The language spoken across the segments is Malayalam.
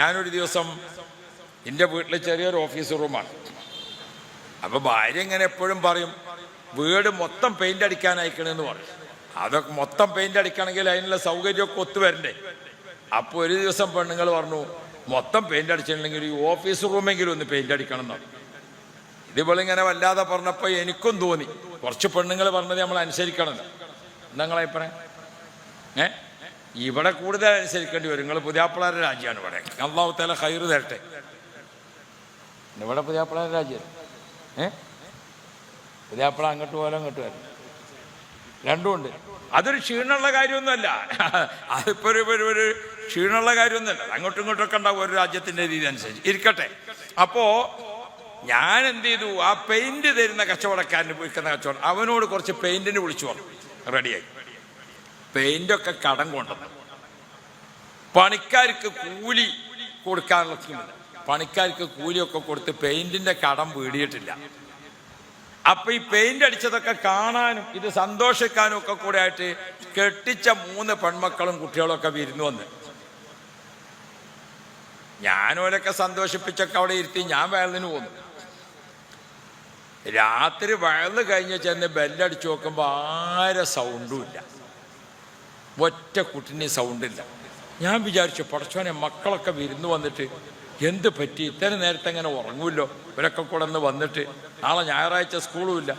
ഞാനൊരു ദിവസം എന്റെ വീട്ടിൽ ചെറിയൊരു ഓഫീസ് റൂമാണ് അപ്പോൾ ഭാര്യ ഇങ്ങനെ എപ്പോഴും പറയും വീട് മൊത്തം പെയിന്റ് അടിക്കാൻ അയക്കണമെന്ന് പറയും. അതൊക്കെ മൊത്തം പെയിന്റ് അടിക്കണമെങ്കിൽ അതിനുള്ള സൗകര്യമൊക്കെ ഒത്തുവരണ്ടേ അപ്പോൾ ഒരു ദിവസം പെണ്ണുങ്ങൾ പറഞ്ഞു മൊത്തം പെയിന്റ് അടിച്ചിട്ടുണ്ടെങ്കിൽ ഈ ഓഫീസ് റൂമെങ്കിലും ഒന്ന് പെയിന്റ് അടിക്കണം എന്ന് ഇതുപോലെ ഇങ്ങനെ വല്ലാതെ പറഞ്ഞപ്പോൾ എനിക്കും തോന്നി. കുറച്ച് പെണ്ണുങ്ങൾ പറഞ്ഞത് നമ്മൾ അനുസരിക്കണം നിങ്ങളെ അഭിപ്രായം? ഏ? ഇവിടെ കൂടുതൽ അനുസരിക്കേണ്ടി വരും. നിങ്ങൾ പുതിയാപ്പിളാരുടെ രാജ്യമാണ് ഇവിടെ. അള്ളാഹു തല ഹൈറ് തരട്ടെ. ഇവിടെ പുതിയാപ്പിളാരുടെ രാജ്യം ഏ? പുതിയാപ്പിള അങ്ങോട്ട് പോലും അങ്ങോട്ട് വരും. രണ്ടുമുണ്ട് അതൊരു ക്ഷീണമുള്ള കാര്യമൊന്നുമല്ല. അതിപ്പോ ഒരു ഒരു ഒരു ക്ഷീണമുള്ള കാര്യമൊന്നുമല്ല. അങ്ങോട്ടും ഇങ്ങോട്ടും ഒക്കെ ഉണ്ടാവും ഒരു രാജ്യത്തിന്റെ രീതി അനുസരിച്ച്. ഇരിക്കട്ടെ. അപ്പോ ഞാൻ എന്ത് ചെയ്തു? ആ പെയിന്റ് തരുന്ന കച്ചവടക്കാരന് വിൽക്കുന്ന കച്ചവടം. അവനോട് കുറച്ച് പെയിന്റിന് വിളിച്ചു പറഞ്ഞു. റെഡിയായി പെയിന്റൊക്കെ കടം കൊണ്ടത് പണിക്കാർക്ക് കൂലി കൊടുക്കാനുള്ള സ്കീമില്ല പണിക്കാർക്ക് കൂലിയൊക്കെ കൊടുത്ത് പെയിന്റിന്റെ കടം വീടിയിട്ടില്ല. അപ്പൊ ഈ പെയിന്റ് അടിച്ചതൊക്കെ കാണാനും ഇത് സന്തോഷിക്കാനും ഒക്കെ കൂടെ ആയിട്ട് കെട്ടിച്ച മൂന്ന് പെൺമക്കളും കുട്ടികളും ഒക്കെ വിരുന്നു വന്ന്. ഞാനോലൊക്കെ സന്തോഷിപ്പിച്ചൊക്കെ അവിടെ ഇരുത്തി ഞാൻ വയലിന് പോന്നു. രാത്രി വയൽ കഴിഞ്ഞ് ചെന്ന് ബെല്ലടിച്ചു നോക്കുമ്പോൾ ആരെ സൗണ്ടും ഇല്ല. ഒറ്റ കുട്ടിന് സൗണ്ടില്ല. ഞാൻ വിചാരിച്ചു പടച്ചോനെ മക്കളൊക്കെ വിരുന്ന് വന്നിട്ട് എന്ത് പറ്റി? ഇത്ര നേരത്തെ അങ്ങനെ ഉറങ്ങുമല്ലോ ഇവരൊക്കെ കൂടെ ഒന്ന് വന്നിട്ട് നാളെ ഞായറാഴ്ച സ്കൂളും ഇല്ല.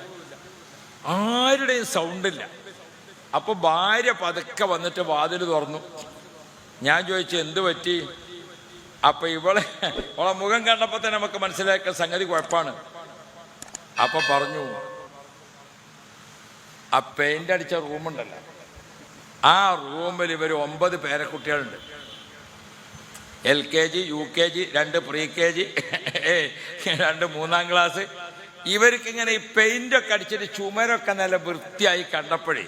ആരുടെയും സൗണ്ടില്ല. അപ്പൊ ഭാര്യ പതുക്കെ വന്നിട്ട് വാതിൽ തുറന്നു. ഞാൻ ചോദിച്ചു എന്ത് പറ്റി? അപ്പൊ ഇവളെ അവളെ മുഖം കണ്ടപ്പോ തന്നെ നമുക്ക് മനസ്സിലാക്കിയ സംഗതി കുഴപ്പമാണ്. അപ്പൊ പറഞ്ഞു ആ പെയിന്റ് അടിച്ച റൂമുണ്ടല്ലോ ആ റൂമിൽ ഇവർ ഒമ്പത് പേരക്കുട്ടികളുണ്ട്. L K G U K G രണ്ട് പ്രീ കെ ജി രണ്ട് മൂന്നാം ക്ലാസ്. ഇവർക്ക് ഇങ്ങനെ ഈ പെയിന്റ് ഒക്കെ അടിച്ചിട്ട് ചുമരൊക്കെ നല്ല വൃത്തിയായി കണ്ടപ്പോഴേ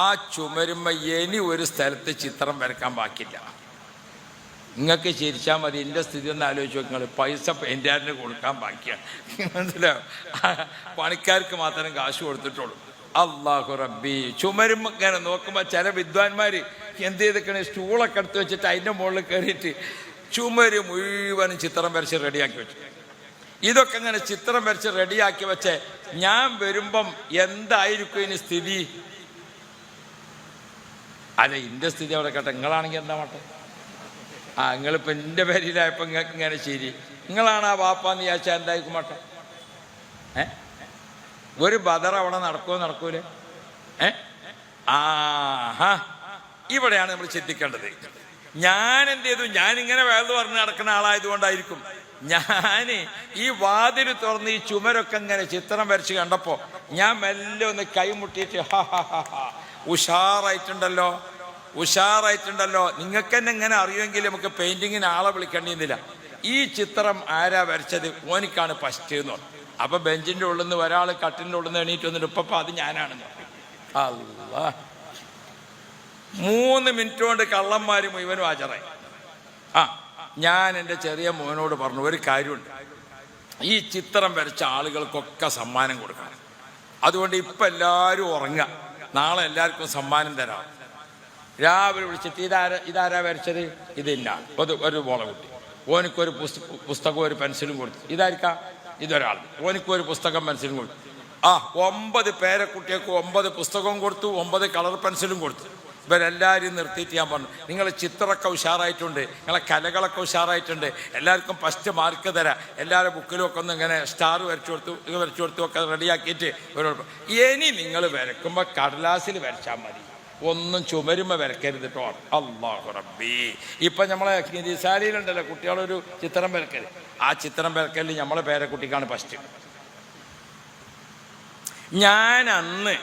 ആ ചുമരുമ്മ ഇനി ഒരു സ്ഥലത്ത് ചിത്രം വരക്കാൻ ബാക്കില്ല നിങ്ങൾക്ക് ചിരിച്ചാൽ മതി എന്റെ സ്ഥിതി ഒന്ന് ആലോചിച്ച് നോക്കുക പൈസ പെയിന്റുകാരന് കൊടുക്കാൻ ബാക്കിയാണ് മനസ്സിലാവും പണിക്കാർക്ക് മാത്രം കാശ് കൊടുത്തിട്ടുള്ളൂ. അള്ളാഹു റബ്ബി. ചുമരും ഇങ്ങനെ നോക്കുമ്പോൾ ചില വിദ്വാൻമാർ എന്ത് ചെയ്തിക്കണേ സ്റ്റൂളൊക്കെ എടുത്ത് വെച്ചിട്ട് അതിന്റെ മുകളിൽ കയറിയിട്ട് ചുമര് മുഴുവനും ചിത്രം വരച്ച് റെഡിയാക്കി വെച്ചു. ഇതൊക്കെ ഇങ്ങനെ ചിത്രം വരച്ച് റെഡിയാക്കി വെച്ച് ഞാൻ വരുമ്പം എന്തായിരിക്കും ഇനി സ്ഥിതി? അല്ല എന്റെ സ്ഥിതി അവിടെ കേട്ടെ. നിങ്ങളാണെങ്കിൽ എന്താ മാട്ടെ? ആ നിങ്ങളിപ്പോൾ എന്റെ പേരിലായപ്പോൾ നിങ്ങൾക്ക് ഇങ്ങനെ ശരി. നിങ്ങളാണ് ആ വാപ്പാന്ന് വിചാരിച്ചാൽ എന്തായിരിക്കും മാട്ടെ? ഏ? ഒരു ബദർ അവിടെ നടക്കുമോ നടക്കൂലേ? ആഹാ. ഇവിടെയാണ് നമ്മൾ ചിന്തിക്കേണ്ടത്. ഞാൻ എന്ത് ചെയ്തു? ഞാൻ ഇങ്ങനെ വേദ പറഞ്ഞ് നടക്കുന്ന ആളായതുകൊണ്ടായിരിക്കും. ഞാൻ ഈ വാതിൽ തുറന്ന് ഈ ചുമരൊക്കെ ഇങ്ങനെ ചിത്രം വരച്ച് കണ്ടപ്പോ ഞാൻ മെല്ലെ ഒന്ന് കൈമുട്ടിയിട്ട് ഉഷാറായിട്ടുണ്ടല്ലോ. ഉഷാറായിട്ടുണ്ടല്ലോ. നിങ്ങൾക്ക് തന്നെ ഇങ്ങനെ അറിയുമെങ്കിൽ നമുക്ക് പെയിന്റിങ്ങിന് ആളെ വിളിക്കേണ്ടിയിരുന്നില്ല. ഈ ചിത്രം ആരാ വരച്ചത്? ഓനിക്കാണ് ഫസ്റ്റ് എന്ന് പറഞ്ഞു. അപ്പൊ ബെഞ്ചിന്റെ ഉള്ളിൽ നിന്ന് ഒരാൾ കട്ടിന്റെ ഉള്ളിൽ നിന്ന് എണീറ്റ് വന്നിട്ട് ഇപ്പൊ അത് ഞാനാണെന്ന് അല്ല മൂന്ന് മിനിറ്റ് കൊണ്ട് കള്ളന്മാര് മുഴുവനും ഹാജരായി. ആ ഞാൻ എന്റെ ചെറിയ മോനോട് പറഞ്ഞു ഒരു കാര്യമുണ്ട്. ഈ ചിത്രം വരച്ച ആളുകൾക്കൊക്കെ സമ്മാനം കൊടുക്കണം അതുകൊണ്ട് ഇപ്പം എല്ലാവരും ഉറങ്ങുക. നാളെ എല്ലാവർക്കും സമ്മാനം തരാം. രാവിലെ വിളിച്ചിട്ട് ഇതാര ഇതാരാ വരച്ചത്? ഇത് ഇന്ന ഒരു ഒരു മോള കുട്ടി. ഓനിക്കൊരു പുസ്ത പുസ്തകവും ഒരു പെൻസിലും കൊടുത്തു. ഇതായിരിക്കാം. ഇതൊരാൾ. ഓനിക്കൊരു പുസ്തകം പെൻസിലും കൊടുത്തു. ആ ഒമ്പത് പേരെ കുട്ടികൾക്ക് ഒമ്പത് പുസ്തകവും കൊടുത്തു ഒമ്പത് കളർ പെൻസിലും കൊടുത്തു. ഇവരെല്ലാവരും നിർത്തിയിട്ട് ഞാൻ പറഞ്ഞു നിങ്ങൾ ചിത്രമൊക്കെ ഉഷാറായിട്ടുണ്ട് നിങ്ങളെ കലകളൊക്കെ ഉഷാറായിട്ടുണ്ട് എല്ലാവർക്കും ഫസ്റ്റ് മാർക്ക് തരാം. എല്ലാവരുടെ ബുക്കിലും ഒക്കെ ഒന്ന് ഇങ്ങനെ സ്റ്റാർ വരച്ചു കൊടുത്തു ഇത് വരച്ചു കൊടുത്തു ഒക്കെ റെഡിയാക്കിയിട്ട് ഇവരോട് ഇനി നിങ്ങൾ വരക്കുമ്പോൾ കടലാസിൽ വരച്ചാൽ മതി. ഒന്നും ചുമരുമ വരക്കരുത് കേട്ടോ. അള്ളാഹു റബ്ബി. ഇപ്പം നമ്മളെ നിസാരിയിലുണ്ടല്ലോ കുട്ടികളൊരു ചിത്രം വരക്കൽ ആ ചിത്രം വരക്കലിൽ നമ്മളെ പേരക്കുട്ടിക്കാണ് ഫസ്റ്റ് ഞാൻ അന്ന്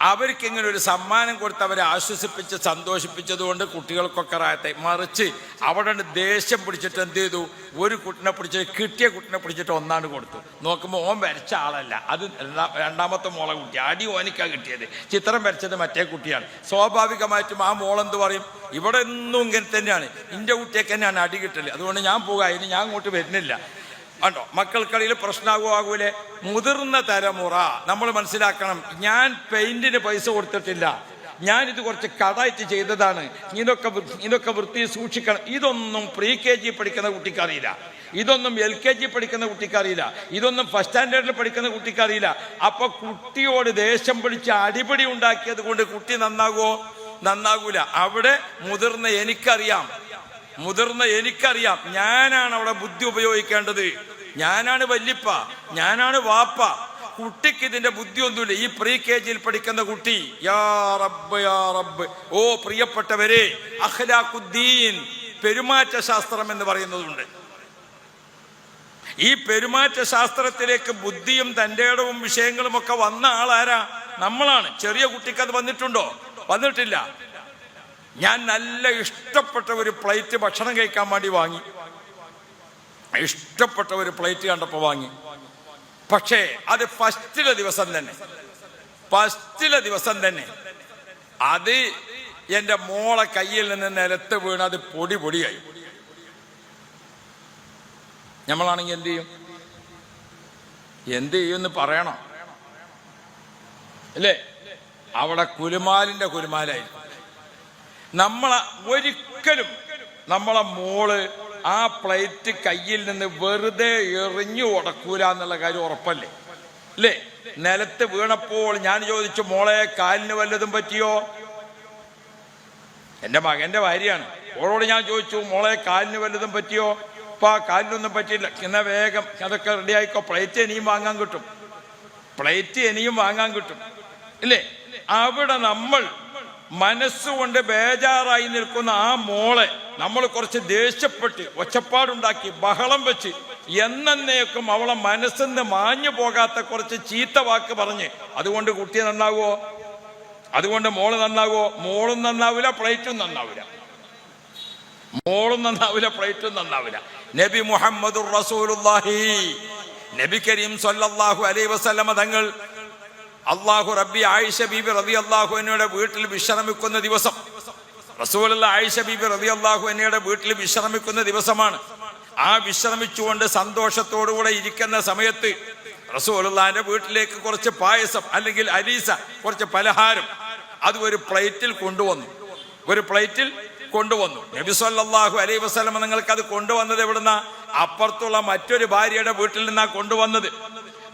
അവർക്ക് ഇങ്ങനെ ഒരു സമ്മാനം കൊടുത്ത് അവരെ ആശ്വസിപ്പിച്ച് സന്തോഷിപ്പിച്ചതുകൊണ്ട് കുട്ടികൾക്കൊക്കെ റായത്തെ മറിച്ച് അവിടെ ദേഷ്യം പിടിച്ചിട്ട് എന്ത് ചെയ്തു? ഒരു കുട്ടിനെ പിടിച്ചിട്ട് കിട്ടിയ കുട്ടിനെ പിടിച്ചിട്ട് ഒന്നാണ് കൊടുത്തു. നോക്കുമ്പോൾ ഓൻ വരച്ച ആളല്ല. അത് രണ്ടാമത്തെ മോളെ കുട്ടി. അടി ഓനിക്കാ കിട്ടിയത്. ചിത്രം വരച്ചത് മറ്റേ കുട്ടിയാണ്. സ്വാഭാവികമായിട്ടും ആ മോളെന്ത് പറയും? ഇവിടെ ഒന്നും ഇങ്ങനെ തന്നെയാണ്. എന്റെ കുട്ടിയൊക്കെ തന്നെയാണ് അടി കിട്ടൽ. അതുകൊണ്ട് ഞാൻ പോകാം. ഇനി ഞാൻ അങ്ങോട്ട് വരുന്നില്ല. കണ്ടോ? മക്കൾക്കിടയിൽ പ്രശ്നമാകുമോ ആകൂലേ മുതിർന്ന തലമുറ നമ്മൾ മനസ്സിലാക്കണം ഞാൻ പെയിന്റിന് പൈസ കൊടുത്തിട്ടില്ല. ഞാൻ ഇത് കുറച്ച് കടായിട്ട് ചെയ്തതാണ്. ഇതൊക്കെ ഇതൊക്കെ വൃത്തി സൂക്ഷിക്കണം. ഇതൊന്നും പ്രീ കെ ജി പഠിക്കുന്ന കുട്ടിക്ക് അറിയില്ല ഇതൊന്നും എൽ കെ ജി പഠിക്കുന്ന കുട്ടിക്ക് അറിയില്ല ഇതൊന്നും ഫസ്റ്റ് സ്റ്റാൻഡേർഡിൽ പഠിക്കുന്ന കുട്ടിക്ക് അറിയില്ല അപ്പൊ കുട്ടിയോട് ദേഷ്യം പിടിച്ച് അടിപിടി ഉണ്ടാക്കിയത് കൊണ്ട് കുട്ടി നന്നാകുമോ നന്നാകൂല. അവിടെ മുതിർന്ന എനിക്കറിയാം. മുതിർന്ന എനിക്കറിയാം. ഞാനാണ് അവിടെ ബുദ്ധി ഉപയോഗിക്കേണ്ടത്. ഞാനാണ് വല്യപ്പ. ഞാനാണ് വാപ്പ. കുട്ടിക്ക് ഇതിന്റെ ബുദ്ധിയൊന്നുമില്ല. ഈ പ്രീ കെ ജിയിൽ പഠിക്കുന്ന കുട്ടി യാ റബ്ബ് യാ റബ്ബ്. ഓ പ്രിയപ്പെട്ടവരെ അഖ്ലാഖുദ്ദീൻ പെരുമാറ്റ ശാസ്ത്രം എന്ന് പറയുന്നതുണ്ട്. ഈ പെരുമാറ്റ ശാസ്ത്രത്തിലേക്ക് ബുദ്ധിയും തന്റെ ഇടവും വിഷയങ്ങളും ഒക്കെ വന്ന ആളാരാ? നമ്മളാണ്. ചെറിയ കുട്ടിക്ക് അത് വന്നിട്ടുണ്ടോ? വന്നിട്ടില്ല. ഞാൻ നല്ല ഇഷ്ടപ്പെട്ട ഒരു പ്ലേറ്റ് ഭക്ഷണം കഴിക്കാൻ വേണ്ടി വാങ്ങി. ഇഷ്ടപ്പെട്ട ഒരു പ്ലേറ്റ് കണ്ടപ്പോൾ വാങ്ങി. പക്ഷേ അത് ഫസ്റ്റിലെ ദിവസം തന്നെ. ഫസ്റ്റിലെ ദിവസം തന്നെ. അത് എന്റെ മോളെ കയ്യിൽ നിന്ന് നിലത്ത് വീണ് അത് പൊടി പൊടിയായി. നമ്മളാണെങ്കിൽ എന്ത് ചെയ്യും? എന്ത് ചെയ്യുമെന്ന് പറയണം. അല്ലേ? അവിടെ കുലുമാലിന്റെ കുലുമാലായിരിക്കും. നമ്മളെ ഒരിക്കലും നമ്മളെ മോൾ ആ പ്ലേറ്റ് കയ്യിൽ നിന്ന് വെറുതെ എറിഞ്ഞു ഉടക്കൂല എന്നുള്ള കാര്യം ഉറപ്പല്ലേ? അല്ലേ നിലത്ത് വീണപ്പോൾ ഞാൻ ചോദിച്ചു മോളെ കാലിന് വല്ലതും പറ്റിയോ? എന്റെ മകന്റെ ഭാര്യയാണ്. ഓളോട് ഞാൻ ചോദിച്ചു മോളെ കാലിന് വല്ലതും പറ്റിയോ? ഇപ്പൊ ആ കാലിനൊന്നും പറ്റിയില്ല. എന്നാ വേഗം അതൊക്കെ റെഡി ആയിക്കോ പ്ലേറ്റ് ഇനിയും വാങ്ങാൻ കിട്ടും. പ്ലേറ്റ് ഇനിയും വാങ്ങാൻ കിട്ടും. ഇല്ലേ അവിടെ നമ്മൾ മനസ്സുകൊണ്ട് ബേജാറായി നിൽക്കുന്ന ആ മോളെ നമ്മൾ കുറച്ച് ദേഷ്യപ്പെട്ട് ഒച്ചപ്പാടുണ്ടാക്കി ബഹളം വെച്ച് എന്നേക്കും അവളെ മനസ്സിൽ നിന്ന് മാഞ്ഞു പോകാത്ത കുറച്ച് ചീത്ത വാക്ക് പറഞ്ഞ് അതുകൊണ്ട് കുട്ടി നന്നാകുമോ അതുകൊണ്ട് മോൾ നന്നാകുമോ മോളും നന്നാവില്ല പ്ലേറ്റും നന്നാവില്ല. മോളും നന്നാവില്ല പ്ലേറ്റും നന്നാവില്ല. നബി മുഹമ്മദ് നബി കരീം സല്ലല്ലാഹു അലൈഹി വസല്ലമ തങ്ങൾ അള്ളാഹു റബ്ബി ആയിഷ ബീബി റബി അള്ളാഹു എന്നയുടെ വീട്ടിൽ വിശ്രമിക്കുന്ന ദിവസം. റസൂലുള്ള ആയിഷ ബീബി റബി അള്ളാഹു എന്നയുടെ വീട്ടിൽ വിശ്രമിക്കുന്ന ദിവസമാണ്. ആ വിശ്രമിച്ചുകൊണ്ട് സന്തോഷത്തോടുകൂടെ ഇരിക്കുന്ന സമയത്ത് റസൂലുള്ളാന്റെ വീട്ടിലേക്ക് കുറച്ച് പായസം അല്ലെങ്കിൽ അലീസ കുറച്ച് പലഹാരം അത് ഒരു പ്ലേറ്റിൽ കൊണ്ടുവന്നു. ഒരു പ്ലേറ്റിൽ കൊണ്ടുവന്നു. നബി സല്ലല്ലാഹു അലൈഹി വസല്ലം നിങ്ങൾക്ക് അത് കൊണ്ടുവന്നത് എവിടുന്ന? അപ്പുറത്തുള്ള മറ്റൊരു ഭാര്യയുടെ വീട്ടിൽ നിന്നാണ് കൊണ്ടുവന്നത്.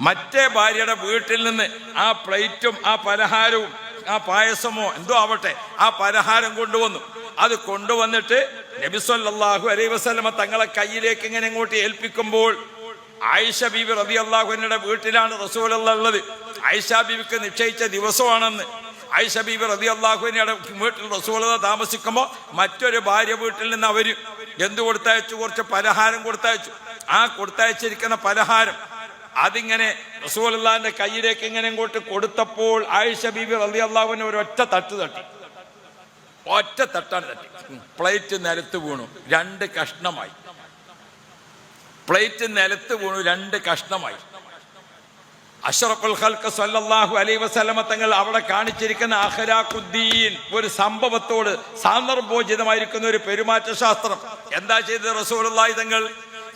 മറ്റേ ഭാര്യയുടെ വീട്ടിൽ നിന്ന് ആ പ്ലേറ്റും ആ പലഹാരവും ആ പായസമോ എന്തോ ആവട്ടെ ആ പലഹാരം കൊണ്ടുവന്നു. അത് കൊണ്ടുവന്നിട്ട് നബിസ്വല്ലാഹു അലൈ അലൈഹി വസല്ലമ തങ്ങളെ കയ്യിലേക്ക് ഇങ്ങനെ ഇങ്ങോട്ട് ഏൽപ്പിക്കുമ്പോൾ ആയിഷ ബീബി റബി അള്ളാഹുവിന്റെ വീട്ടിലാണ് റസൂലുള്ള ഉള്ളത്. ആയിഷ ബീബിക്ക് നിശ്ചയിച്ച ദിവസമാണെന്ന്. ആയിഷ ബീബി റബി അള്ളാഹുവിന്റെ വീട്ടിൽ റസൂലത താമസിക്കുമ്പോൾ മറ്റൊരു ഭാര്യ വീട്ടിൽ നിന്ന് അവർ എന്ത് കൊടുത്തയച്ചു? കുറച്ച് പലഹാരം കൊടുത്തയച്ചു. ആ കൊടുത്തയച്ചിരിക്കുന്ന പലഹാരം അതിങ്ങനെ റസൂലിന്റെ കയ്യിലേക്ക് ഇങ്ങനെ ഇങ്ങോട്ട് കൊടുത്തപ്പോൾ ആയിഷ ബീബി റലി അള്ളാഹുവിനെ ഒരു ഒറ്റ തട്ട് തട്ടി. ഒറ്റ തട്ടാണ് തട്ടി. പ്ലേറ്റ് നിലത്ത് വീണു. രണ്ട് കഷ്ണമായി. പ്ലേറ്റ് നിലത്ത് വീണു രണ്ട് കഷ്ണമായി. അഷറഫുൽ ഖൽക്ക് സല്ലല്ലാഹു അലൈഹി വസല്ലമ തങ്ങൾ അവിടെ കാണിച്ചിരിക്കുന്ന അഹരാഖുദ്ദീൻ ഒരു സംഭവത്തോട് സാന്ദർഭോചിതമായിരിക്കുന്ന ഒരു പെരുമാറ്റ ശാസ്ത്രം എന്താ ചെയ്തത് റസൂലുള്ളാഹി തങ്ങൾ?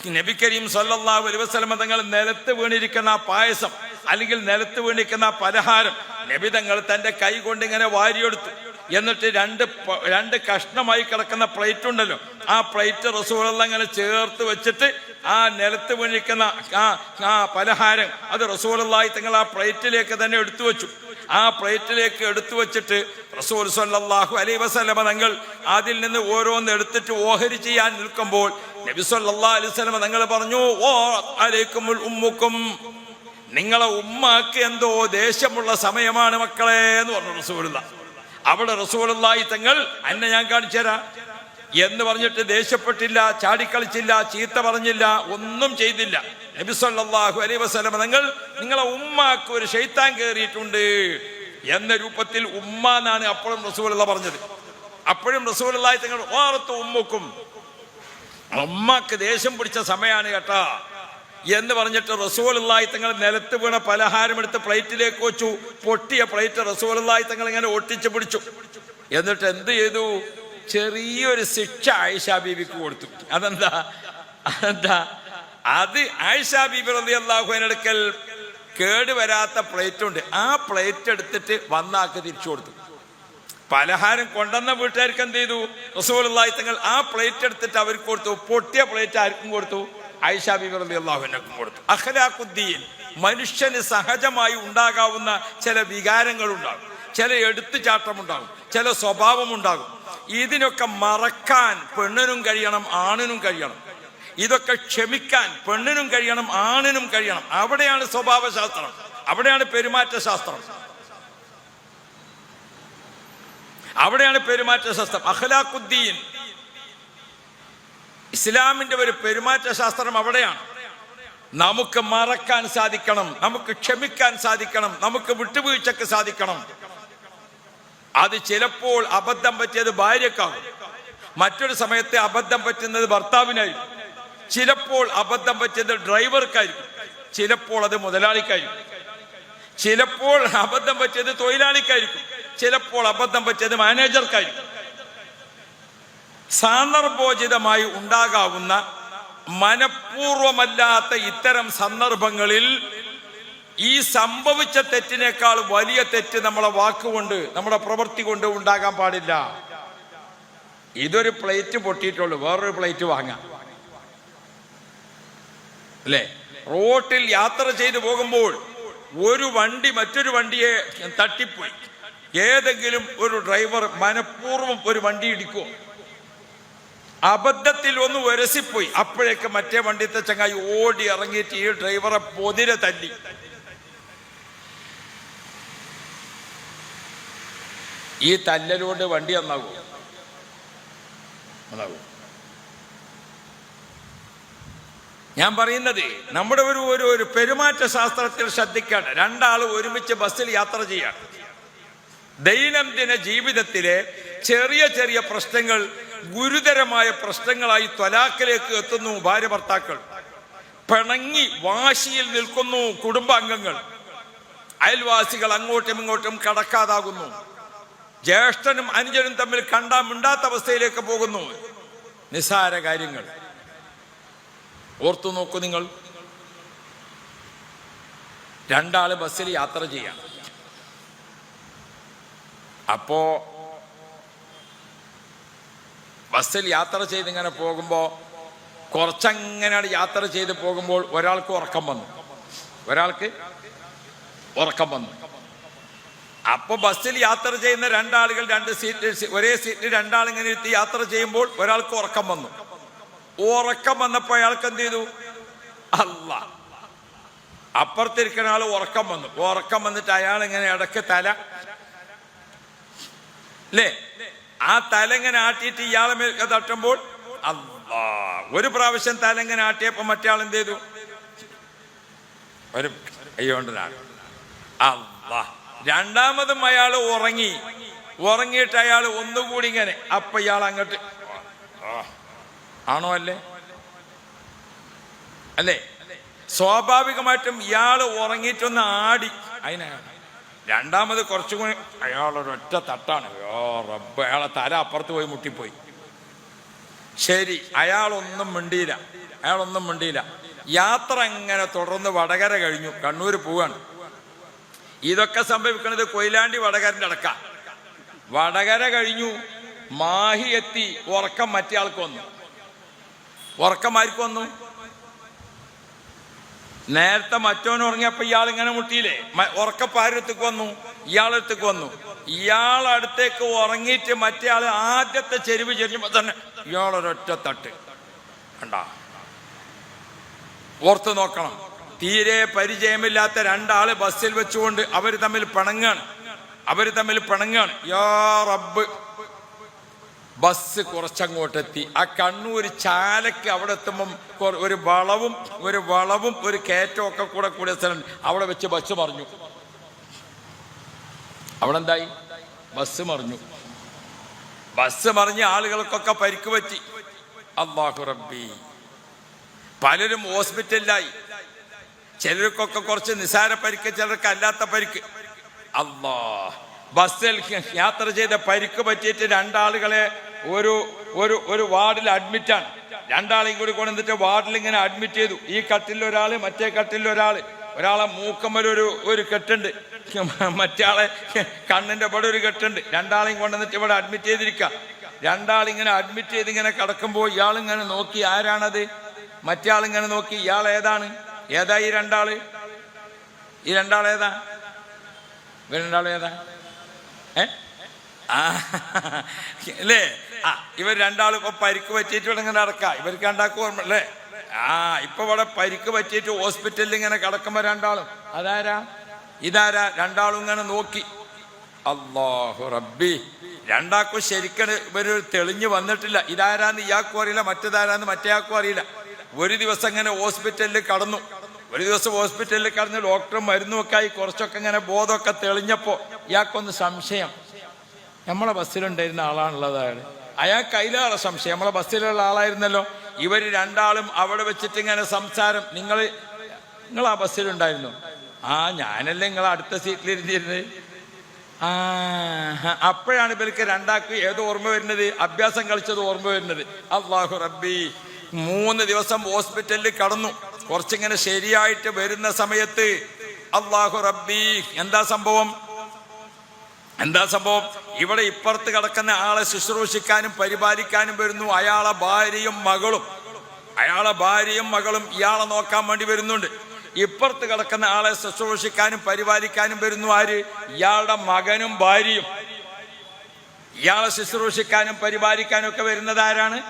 നബി കരീം സല്ലല്ലാഹു അലൈഹി വസല്ലമ തങ്ങൾ നിലത്ത് വീണിരിക്കുന്ന പായസം അല്ലെങ്കിൽ നിലത്ത് വീണിരിക്കുന്ന പലഹാരം നബി തങ്ങൾ തന്റെ കൈ കൊണ്ട് ഇങ്ങനെ വാരിയെടുത്തു. എന്നിട്ട് രണ്ട് രണ്ട് കഷ്ണമായി കിടക്കുന്ന പ്ലേറ്റ് ഉണ്ടല്ലോ. ആ പ്ലേറ്റ് റസൂലുള്ള അങ്ങനെ ചേർത്ത് വെച്ചിട്ട് ആ നിലത്ത് വീണിരിക്കുന്ന ആ ആ പലഹാരം അത് റസൂലായി തങ്ങൾ ആ പ്ലേറ്റിലേക്ക് തന്നെ എടുത്തു വെച്ചു. ആ പ്ലേറ്റിലേക്ക് എടുത്തു വെച്ചിട്ട് റസൂൽ സല്ലാഹു അലൈ വസല്ലമ തങ്ങൾ അതിൽ നിന്ന് ഓരോന്ന് എടുത്തിട്ട് ഓഹരി ചെയ്യാൻ നിൽക്കുമ്പോൾ നബി സല്ലാ അലൈഹി സ്വലമ തങ്ങൾ പറഞ്ഞു ഓ അലൈക്കും ഉമ്മുക്കും. നിങ്ങളെ ഉമ്മാക്ക് എന്തോ ദേഷ്യമുള്ള സമയമാണ് മക്കളെ എന്ന് പറഞ്ഞു റസൂലുള്ള. അവിടെ റസൂലുള്ളാഹി തങ്ങൾ അന്നെ ഞാൻ കാണിച്ചു തരാം. എന്ന് പറഞ്ഞിട്ട് ദേഷ്യപ്പെട്ടില്ല ചാടിക്കളിച്ചില്ല ചീത്ത പറഞ്ഞില്ല ഒന്നും ചെയ്തില്ല. നബി അലൈ വസ്ലമ നിങ്ങൾ നിങ്ങളെ ഉമ്മാക്ക് ഒരു ഷെയ്ത്താൻ കയറിയിട്ടുണ്ട് എന്ന രൂപത്തിൽ ഉമ്മ എന്നാണ് അപ്പോഴും റസൂലുള്ള പറഞ്ഞത്. അപ്പോഴും റസൂലുള്ളാഹി തങ്ങൾ ഓർത്ത് ഉമ്മക്കും. ഉമ്മക്ക് ദേഷ്യം പിടിച്ച സമയമാണ് കേട്ടാ. എന്ന് പറഞ്ഞിട്ട് റസൂലുള്ളാഹി തങ്ങൾ നിലത്ത് വീണ പലഹാരം എടുത്ത് പ്ലേറ്റിലേക്ക് വെച്ചു. പൊട്ടിയ പ്ലേറ്റ് റസൂലുള്ളാഹി തങ്ങൾ ഇങ്ങനെ ഒട്ടിച്ചു പിടിച്ചു. എന്നിട്ട് എന്ത് ചെയ്തു? ചെറിയൊരു ശിക്ഷ ആയിഷ ബീവിക്ക് കൊടുത്തു. അതെന്താ? അതെന്താ? അത് ആയിഷ ബീബി റതി അള്ളാഹുവിനടുക്കൽ കേടുവരാത്ത പ്ലേറ്റ് ഉണ്ട്. ആ പ്ലേറ്റ് എടുത്തിട്ട് വന്നാക്ക് തിരിച്ചു കൊടുത്തു. പലഹാരം കൊണ്ടുവന്ന വീട്ടുകാർക്ക് എന്ത് ചെയ്തു? റസൂലുള്ളാഹി തങ്ങൾ ആ പ്ലേറ്റ് എടുത്തിട്ട് അവർക്ക് കൊടുത്തു. പൊട്ടിയ പ്ലേറ്റ് ആർക്കും കൊടുത്തു? ഐഷ ബിബി റളിയല്ലാഹുവിനക്കും കൊടുത്തു. അഹ്ലാഖുദ്ദീൻ മനുഷ്യന് സഹജമായി ഉണ്ടാകാവുന്ന ചില വികാരങ്ങൾ ഉണ്ടാകും. ചില എടുത്തുചാട്ടമുണ്ടാകും ചില സ്വഭാവമുണ്ടാകും ഇതിനൊക്കെ മറക്കാൻ പെണ്ണിനും കഴിയണം ആണിനും കഴിയണം. ഇതൊക്കെ ക്ഷമിക്കാൻ പെണ്ണിനും കഴിയണം ആണിനും കഴിയണം. അവിടെയാണ് സ്വഭാവശാസ്ത്രം. അവിടെയാണ് പെരുമാറ്റശാസ്ത്രം. അവിടെയാണ് പെരുമാറ്റശാസ്ത്രം. അഖലാഖുദ്ദീൻ. ഇസ്ലാമിന്റെ ഒരു പെരുമാറ്റശാസ്ത്രം അവിടെയാണ്. നമുക്ക് മറക്കാൻ സാധിക്കണം നമുക്ക് ക്ഷമിക്കാൻ സാധിക്കണം നമുക്ക് വിട്ടുവീഴ്ചക്ക് സാധിക്കണം. അത് ചിലപ്പോൾ അബദ്ധം പറ്റിയത് ഭാര്യക്കാകും മറ്റൊരു സമയത്ത് അബദ്ധം പറ്റുന്നത് ഭർത്താവിനായിരിക്കും. ചിലപ്പോൾ അബദ്ധം പറ്റിയത് ഡ്രൈവർക്കായിരിക്കും. ചിലപ്പോൾ അത് മുതലാളിക്കായിരിക്കും. ചിലപ്പോൾ അബദ്ധം പറ്റിയത് തൊഴിലാളിക്കായിരിക്കും. ചിലപ്പോൾ അബദ്ധം പറ്റിയത് മാനേജർക്കായിരിക്കും. സാന്ദർഭോചിതമായി ഉണ്ടാകാവുന്ന മനഃപൂർവമല്ലാത്ത ഇത്തരം സന്ദർഭങ്ങളിൽ ഈ സംഭവിച്ച തെറ്റിനേക്കാൾ വലിയ തെറ്റ് നമ്മളെ വാക്കുകൊണ്ട് നമ്മുടെ പ്രവൃത്തി കൊണ്ട് ഉണ്ടാകാൻ പാടില്ല. ഇതൊരു പ്ലേറ്റ് പൊട്ടിയിട്ടുള്ളൂ. വേറൊരു പ്ലേറ്റ് വാങ്ങാം. അല്ലേ? റോട്ടിൽ യാത്ര ചെയ്തു പോകുമ്പോൾ ഒരു വണ്ടി മറ്റൊരു വണ്ടിയെ തട്ടിപ്പോയി. ഏതെങ്കിലും ഒരു ഡ്രൈവർ മനഃപൂർവം ഒരു വണ്ടി ഇടിക്കുമോ അബദ്ധത്തിൽ ഒന്ന് ഉരസിപ്പോയി. അപ്പോഴേക്ക് മറ്റേ വണ്ടിത്തെ ചങ്ങായി ഓടി ഇറങ്ങിയിട്ട് ഈ ഡ്രൈവറെ പൊതിരെ തല്ലി. ഈ തല്ലലുകൊണ്ട് വണ്ടി നന്നാകൂ ഞാൻ പറയുന്നത് നമ്മുടെ ഒരു ഒരു ഒരു പെരുമാറ്റ ശാസ്ത്രത്തിൽ ശ്രദ്ധിക്കേണ്ട രണ്ടാൾ ഒരുമിച്ച് ബസ്സിൽ യാത്ര ചെയ്യാണ് ദൈനംദിന ജീവിതത്തിലെ ചെറിയ ചെറിയ പ്രശ്നങ്ങൾ ഗുരുതരമായ പ്രശ്നങ്ങളായി ത്വലാക്കിലേക്ക് എത്തുന്നു ഭാര്യ ഭർത്താക്കൾ. പിണങ്ങി വാശിയിൽ നിൽക്കുന്നു കുടുംബാംഗങ്ങൾ. അയൽവാസികൾ അങ്ങോട്ടും ഇങ്ങോട്ടും കടക്കാതാകുന്നു. ജ്യേഷ്ഠനും അനുജനും തമ്മിൽ കണ്ടാ മിണ്ടാത്ത അവസ്ഥയിലേക്ക് പോകുന്നു. നിസ്സാര കാര്യങ്ങൾ. ഓർത്തു നോക്കൂ നിങ്ങൾ. രണ്ടാൾ ബസ്സിൽ യാത്ര ചെയ്യാം അപ്പോ ബസ്സിൽ യാത്ര ചെയ്ത് ഇങ്ങനെ പോകുമ്പോൾ കുറച്ചങ്ങനെ യാത്ര ചെയ്ത് പോകുമ്പോൾ ഒരാൾക്ക് ഉറക്കം വന്നു. ഒരാൾക്ക് ഉറക്കം വന്നു. അപ്പൊ ബസ്സിൽ യാത്ര ചെയ്യുന്ന രണ്ടാളുകൾ രണ്ട് സീറ്റ് ഒരേ സീറ്റിൽ രണ്ടാളിങ്ങനെ ഇരുത്തി യാത്ര ചെയ്യുമ്പോൾ ഒരാൾക്ക് ഉറക്കം വന്നു. ഉറക്കം വന്നപ്പോ അയാൾക്ക് എന്ത് ചെയ്തു? അല്ല. അപ്പുറത്തിരിക്കുന്ന ആൾ ഉറക്കം വന്നു. ഉറക്കം വന്നിട്ട് അയാൾ ഇങ്ങനെ ഇടയ്ക്ക് തല. അല്ലേ ആ തല ഇങ്ങനെ ആട്ടിയിട്ട് ഇയാളെ മേൽ തട്ടുമ്പോൾ അല്ലാ. ഒരു പ്രാവശ്യം തല ഇങ്ങനെ ആട്ടിയപ്പോ മറ്റേ ആൾ എന്ത് ചെയ്തു? ഒരു അയ്യോണ്ടനാണ് അല്ലാ. രണ്ടാമതും അയാൾ ഉറങ്ങി. ഉറങ്ങിയിട്ട് അയാൾ ഒന്നുകൂടി ഇങ്ങനെ. അപ്പൊ ഇയാൾ അങ്ങോട്ട് ആണോ അല്ലേ? അല്ലേ? സ്വാഭാവികമായിട്ടും ഇയാൾ ഉറങ്ങിയിട്ടൊന്ന് ആടി. അതിനാണ് രണ്ടാമത് കുറച്ചും കൂടി അയാളൊരൊറ്റ തട്ടാണ്. ഓ റബ്ബ് അയാളെ തല അപ്പുറത്ത് പോയി മുട്ടിപ്പോയി. ശരി അയാളൊന്നും മിണ്ടിയില്ല. അയാളൊന്നും മിണ്ടിയില്ല. യാത്ര എങ്ങനെ തുടർന്ന് വടകര കഴിഞ്ഞു. കണ്ണൂർ പോവാണ്. ഇതൊക്കെ സംഭവിക്കുന്നത് കൊയിലാണ്ടി വടകരന്റെ അടക്ക. വടകര കഴിഞ്ഞു മാഹി എത്തി ഉറക്കം മറ്റേ ആൾക്ക് വന്നു. ഉറക്കം ആർക്ക് വന്നു നേരത്തെ മറ്റോൻ ഉറങ്ങിയപ്പോ ഇയാൾ ഇങ്ങനെ മുട്ടിയില്ലേ ഉറക്കപ്പാരത്തേക്ക് വന്നു? ഇയാളടുത്തേക്ക് വന്നു. ഇയാളടുത്തേക്ക് ഉറങ്ങിയിട്ട് മറ്റേ ആൾ ആദ്യത്തെ ചെരുവ് ചെരിഞ്ഞപ്പോ തന്നെ ഇയാളൊരൊറ്റ തട്ട്. കണ്ടാ? ഓർത്ത് നോക്കണം. തീരെ പരിചയമില്ലാത്ത രണ്ടാൾ ബസ്സിൽ വെച്ചുകൊണ്ട് അവർ തമ്മിൽ പിണങ്ങാണ്. അവർ തമ്മിൽ പിണങ്ങാണ്. യാ റബ്ബ്. ബസ് കുറച്ചങ്ങോട്ടെത്തി. ആ കണ്ണൂർ ചാലക്ക് അവിടെ എത്തുമ്പം ഒരു വളവും ഒരു വളവും ഒരു കയറ്റവും ഒക്കെ കൂടെ കൂടിയ സ്ഥലം. അവിടെ വെച്ച് ബസ് മറിഞ്ഞു. അവിടെ എന്തായി? ബസ് മറിഞ്ഞു. ബസ് മറിഞ്ഞ ആളുകൾക്കൊക്കെ പരിക്ക് പറ്റി. അള്ളാഹു റബ്ബി. പലരും ഹോസ്പിറ്റലിലായി. ചിലർക്കൊക്കെ കുറച്ച് നിസാര പരിക്ക് ചിലർക്ക് അല്ലാത്ത പരിക്ക്. അല്ലാ ബസ്സിൽ യാത്ര ചെയ്ത പരിക്ക് പറ്റിയിട്ട് രണ്ടാളുകളെ ഒരു ഒരു ഒരു വാർഡിൽ അഡ്മിറ്റാണ് രണ്ടാളെയും കൂടി കൊണ്ടുവന്നിട്ട് വാർഡിൽ ഇങ്ങനെ അഡ്മിറ്റ് ചെയ്തു. ഈ കട്ടിൽ ഒരാൾ മറ്റേ കട്ടിൽ ഒരാൾ. ഒരാളെ മൂക്കമ്മലൊരു ഒരു കെട്ടുണ്ട്. മറ്റാളെ കണ്ണിന്റെ ഇവിടെ ഒരു കെട്ടുണ്ട്. രണ്ടാളെയും കൊണ്ടുവന്നിട്ട് ഇവിടെ അഡ്മിറ്റ് ചെയ്തിരിക്കുക രണ്ടാളിങ്ങനെ അഡ്മിറ്റ് ചെയ്ത് ഇങ്ങനെ കിടക്കുമ്പോൾ ഇയാളിങ്ങനെ നോക്കി ആരാണത്? മറ്റേ ആളിങ്ങനെ നോക്കി ഇയാൾ ഏതാണ്? ഏതാ ഈ രണ്ടാൾ? ഈ രണ്ടാൾ ഏതാ? ഇവർ രണ്ടാളും ഏതാ? ഏ ആ അല്ലേ ആ. ഇവർ രണ്ടാളും ഇപ്പൊ പരിക്ക് പറ്റിയിട്ട് ഇവിടെ ഇങ്ങനെ നടക്കാം. ഇവർക്ക് ഓർമ്മ അല്ലേ ആ ഇപ്പൊ ഇവിടെ പരിക്ക് പറ്റിയിട്ട് ഹോസ്പിറ്റലിൽ ഇങ്ങനെ കിടക്കുമ്പോ രണ്ടാളും. അതാരാ? ഇതാരാ? രണ്ടാളും ഇങ്ങനെ നോക്കി. അള്ളാഹു റബ്ബി. രണ്ടാക്കും ശരിക്കും ഇവർ തെളിഞ്ഞു വന്നിട്ടില്ല. ഇതാരാന്ന് ഇയാൾക്കും അറിയില്ല മറ്റേതാരാന്ന് മറ്റേയാൾക്കും അറിയില്ല. ഒരു ദിവസം ഇങ്ങനെ ഹോസ്പിറ്റലിൽ കടന്നു. ഒരു ദിവസം ഹോസ്പിറ്റലിൽ കടന്ന് ഡോക്ടറും മരുന്നും ഒക്കെ ആയി കുറച്ചൊക്കെ ഇങ്ങനെ ബോധമൊക്കെ തെളിഞ്ഞപ്പോൾ ഇയാൾക്കൊന്ന് സംശയം. നമ്മളെ ബസ്സിലുണ്ടായിരുന്ന ആളാണുള്ളത് അയാൾ അയാൾക്ക് സംശയം. നമ്മളെ ബസ്സിലുള്ള ആളായിരുന്നല്ലോ. ഇവർ രണ്ടാളും അവിടെ വെച്ചിട്ട് ഇങ്ങനെ സംസാരം. നിങ്ങൾ നിങ്ങൾ ആ ബസ്സിലുണ്ടായിരുന്നു. ആ ഞാനല്ലേ നിങ്ങൾ അടുത്ത സീറ്റിലിരുന്നിരുന്നത്? ആ അപ്പോഴാണ് ഇവർക്ക് രണ്ടാൾക്ക് ഏത് ഓർമ്മ വരുന്നത്? അഭ്യാസം കളിച്ചത് ഓർമ്മ വരുന്നത്. അള്ളാഹു റബ്ബി മൂന്ന് ദിവസം ഹോസ്പിറ്റലിൽ കടന്നു. കുറച്ചിങ്ങനെ ശരിയായിട്ട് വരുന്ന സമയത്ത് അള്ളാഹു റബ്ബി എന്താ സംഭവം? എന്താ സംഭവം? ഇവിടെ ഇപ്പുറത്ത് കിടക്കുന്ന ആളെ ശുശ്രൂഷിക്കാനും പരിപാലിക്കാനും വരുന്നു. അയാളെ ഭാര്യയും മകളും. അയാളെ ഭാര്യയും മകളും ഇയാളെ നോക്കാൻ വേണ്ടി വരുന്നുണ്ട്. ഇപ്പുറത്ത് കിടക്കുന്ന ആളെ ശുശ്രൂഷിക്കാനും പരിപാലിക്കാനും വരുന്നു ആര്? ഇയാളുടെ മകനും ഭാര്യയും. ഇയാളെ ശുശ്രൂഷിക്കാനും പരിപാലിക്കാനും ഒക്കെ വരുന്നത് ആരാണ്?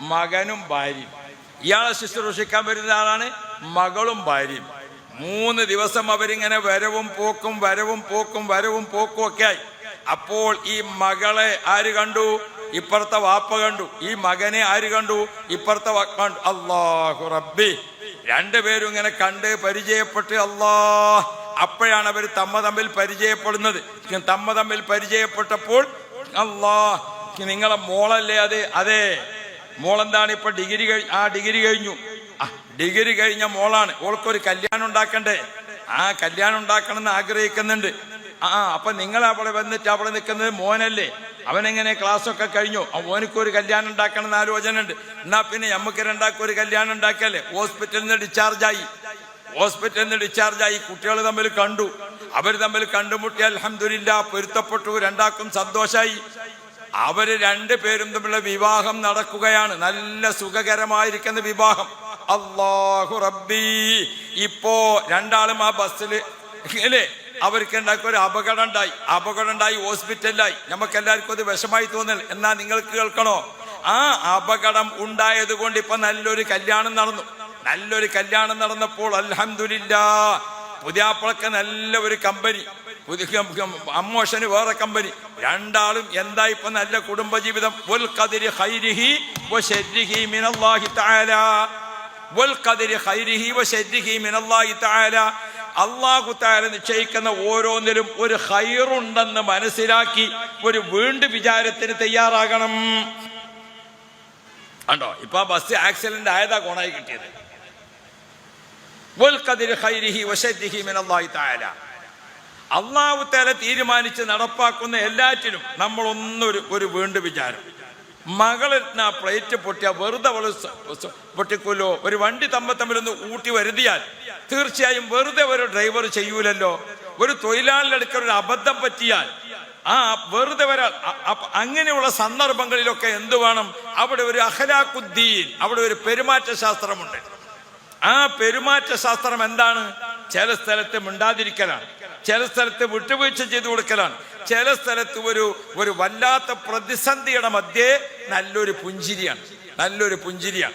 മകനും ഭാര്യയും. ഇയാളെ ശുശ്രൂഷിക്കാൻ വരുന്ന ആളാണ് മകളും ഭാര്യയും. മൂന്ന് ദിവസം അവരിങ്ങനെ വരവും പോക്കും വരവും പോക്കും വരവും പോക്കും ഒക്കെ ആയി. അപ്പോൾ ഈ മകളെ ആര് കണ്ടു? ഇപ്പുറത്തെ വാപ്പ കണ്ടു. ഈ മകനെ ആര് കണ്ടു? ഇപ്പുറത്തെ കണ്ടു. അള്ളാഹു റബ്ബി. രണ്ടുപേരും ഇങ്ങനെ കണ്ട് പരിചയപ്പെട്ട് അള്ളാ അപ്പോഴാണ് അവർ തമ്മ തമ്മിൽ പരിചയപ്പെടുന്നത്. തമ്മ തമ്മിൽ പരിചയപ്പെട്ടപ്പോൾ അള്ളാ നിങ്ങളെ മോളല്ലേ അതെ? അതെ. മോളെന്താണ് ഇപ്പൊ ഡിഗ്രി കഴി ആ ഡിഗ്രി കഴിഞ്ഞു. ആ ഡിഗ്രി കഴിഞ്ഞ മോളാണ്. ഓൾക്കൊരു കല്യാണം ഉണ്ടാക്കണ്ടേ? ആ കല്യാണം ഉണ്ടാക്കണം എന്ന് ആഗ്രഹിക്കുന്നുണ്ട്. ആ അപ്പൊ നിങ്ങൾ അവിടെ വന്നിട്ട് അവിടെ നിൽക്കുന്നത് മോനല്ലേ? അവനെങ്ങനെ ഒക്കെ കഴിഞ്ഞു? ആ മോനിക്കൊരു കല്യാണം ഉണ്ടാക്കണം എന്ന് ആലോചന ഉണ്ട് എന്നാ പിന്നെ നമുക്ക് രണ്ടാക്കും ഒരു കല്യാണം ഉണ്ടാക്കിയല്ലേ ഹോസ്പിറ്റലിൽ നിന്ന് ഡിസ്ചാർജ് ആയി ഹോസ്പിറ്റലിൽ നിന്ന് ഡിസ്ചാർജ് ആയി കുട്ടികൾ തമ്മിൽ കണ്ടു. അവർ തമ്മിൽ കണ്ടുമുട്ടി അൽഹംദുലില്ലാ പൊരുത്തപ്പെട്ടു. രണ്ടാക്കും സന്തോഷായി. അവർ രണ്ടു പേരും തമ്മിലുള്ള വിവാഹം നടക്കുകയാണ്. നല്ല സുഖകരമായിരിക്കുന്ന വിവാഹം. അള്ളാഹു റബ്ബി ഇപ്പോ രണ്ടാളും ആ ബസ്സിൽ അല്ലേ അവർക്ക് ഉണ്ടാക്കി ഒരു അപകടം ഉണ്ടായി. അപകടം ഉണ്ടായി ഹോസ്പിറ്റലിലായി. നമുക്ക് എല്ലാവർക്കും അത് വിഷമായി തോന്നൽ. എന്നാ നിങ്ങൾക്ക് കേൾക്കണോ? ആ അപകടം ഉണ്ടായത് കൊണ്ട് ഇപ്പൊ നല്ലൊരു കല്യാണം നടന്നു. നല്ലൊരു കല്യാണം നടന്നപ്പോൾ അൽഹംദുലില്ലാ പുതിയാപ്പിളക്ക് നല്ല ഒരു കമ്പനി. അമ്മോഷന് വേറെ കമ്പനി. രണ്ടാളും എന്താ ഇപ്പൊ നല്ല കുടുംബജീവിതം. അള്ളാഹു താര നിശ്ചയിക്കുന്ന ഓരോന്നിലും ഒരു ഹൈറുണ്ടെന്ന് മനസ്സിലാക്കി ഒരു വീണ്ടും വിചാരത്തിന് തയ്യാറാകണം. കണ്ടോ? ഇപ്പൊ ബസ് ആക്സിഡന്റ് ആയതാ ഗുണമായി കിട്ടിയത്. അള്ളാഹു തല തീരുമാനിച്ച് നടപ്പാക്കുന്ന എല്ലാറ്റിനും നമ്മൾ ഒന്നൊരു ഒരു വീണ്ടും വിചാരം. മകളിന് ആ പ്ലേറ്റ് പൊട്ടിയ വെറുതെ സ- പൊട്ടിക്കൊല്ലോ. ഒരു വണ്ടി തമ്മ തമ്മിലൊന്ന് ഊട്ടി വരുതിയാൽ തീർച്ചയായും വെറുതെ ഒരു ഡ്രൈവർ ചെയ്യൂലല്ലോ. ഒരു തൊഴിലാളിയെടുക്കൽ ഒരു അബദ്ധം പറ്റിയാൽ ആ വെറുതെ വരാൻ അങ്ങനെയുള്ള സന്ദർഭങ്ങളിലൊക്കെ എന്തു വേണം? അവിടെ ഒരു അഹലാഖുദ്ദീൻ അവിടെ ഒരു പെരുമാറ്റ ശാസ്ത്രമുണ്ട് ആ പെരുമാറ്റ ശാസ്ത്രം എന്താണ്? ചില സ്ഥലത്ത് മിണ്ടാതിരിക്കലാണ്. ചില സ്ഥലത്ത് വിട്ടുവീഴ്ച ചെയ്തു കൊടുക്കലാണ്. ചില സ്ഥലത്ത് ഒരു ഒരു വല്ലാത്ത പ്രതിസന്ധിയുടെ മധ്യേ നല്ലൊരു പുഞ്ചിരിയാണ്. നല്ലൊരു പുഞ്ചിരിയാണ്.